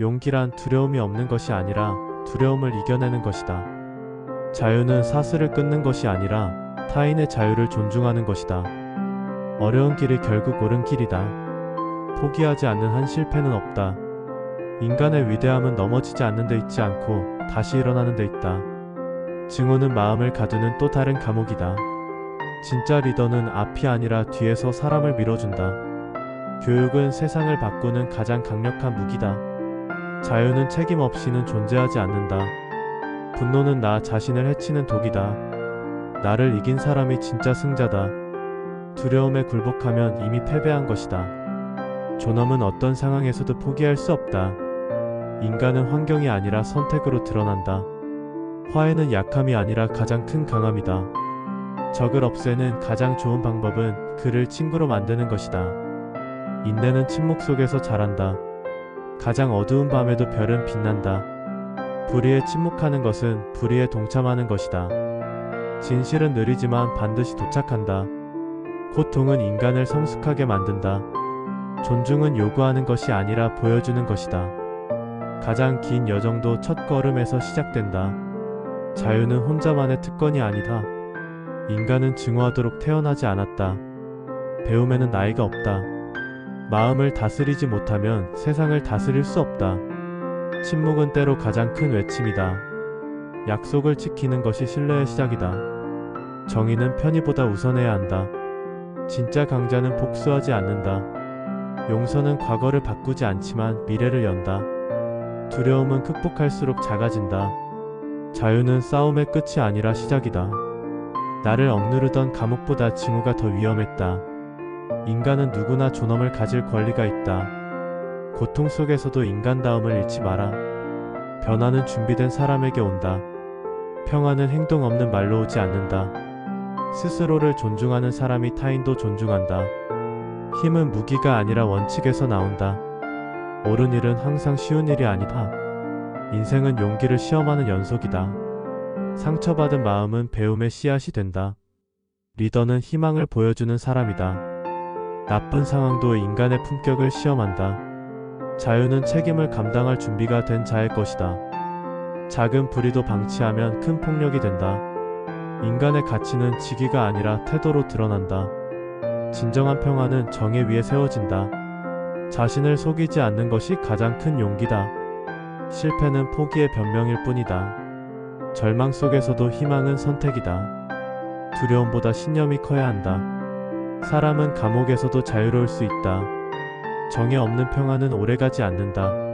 용기란 두려움이 없는 것이 아니라 두려움을 이겨내는 것이다. 자유는 사슬을 끊는 것이 아니라 타인의 자유를 존중하는 것이다. 어려운 길이 결국 옳은 길이다. 포기하지 않는 한 실패는 없다. 인간의 위대함은 넘어지지 않는 데 있지 않고 다시 일어나는 데 있다. 증오는 마음을 가두는 또 다른 감옥이다. 진짜 리더는 앞이 아니라 뒤에서 사람을 밀어준다. 교육은 세상을 바꾸는 가장 강력한 무기다. 자유는 책임 없이는 존재하지 않는다. 분노는 나 자신을 해치는 독이다. 나를 이긴 사람이 진짜 승자다. 두려움에 굴복하면 이미 패배한 것이다. 존엄은 어떤 상황에서도 포기할 수 없다. 인간은 환경이 아니라 선택으로 드러난다. 화해는 약함이 아니라 가장 큰 강함이다. 적을 없애는 가장 좋은 방법은 그를 친구로 만드는 것이다. 인내는 침묵 속에서 자란다. 가장 어두운 밤에도 별은 빛난다. 불의에 침묵하는 것은 불의에 동참하는 것이다. 진실은 느리지만 반드시 도착한다. 고통은 인간을 성숙하게 만든다. 존중은 요구하는 것이 아니라 보여주는 것이다. 가장 긴 여정도 첫 걸음에서 시작된다. 자유는 혼자만의 특권이 아니다. 인간은 증오하도록 태어나지 않았다. 배움에는 나이가 없다. 마음을 다스리지 못하면 세상을 다스릴 수 없다. 침묵은 때로 가장 큰 외침이다. 약속을 지키는 것이 신뢰의 시작이다. 정의는 편의보다 우선해야 한다. 진짜 강자는 복수하지 않는다. 용서는 과거를 바꾸지 않지만 미래를 연다. 두려움은 극복할수록 작아진다. 자유는 싸움의 끝이 아니라 시작이다. 나를 억누르던 감옥보다 증오가 더 위험했다. 인간은 누구나 존엄을 가질 권리가 있다. 고통 속에서도 인간다움을 잃지 마라. 변화는 준비된 사람에게 온다. 평화는 행동 없는 말로 오지 않는다. 스스로를 존중하는 사람이 타인도 존중한다. 힘은 무기가 아니라 원칙에서 나온다. 옳은 일은 항상 쉬운 일이 아니다. 인생은 용기를 시험하는 연속이다. 상처받은 마음은 배움의 씨앗이 된다. 리더는 희망을 보여주는 사람이다. 나쁜 상황도 인간의 품격을 시험한다. 자유는 책임을 감당할 준비가 된 자의 것이다. 작은 불의도 방치하면 큰 폭력이 된다. 인간의 가치는 직위가 아니라 태도로 드러난다. 진정한 평화는 정의 위에 세워진다. 자신을 속이지 않는 것이 가장 큰 용기다. 실패는 포기의 변명일 뿐이다. 절망 속에서도 희망은 선택이다. 두려움보다 신념이 커야 한다. 사람은 감옥에서도 자유로울 수 있다. 정에 없는 평화는 오래가지 않는다.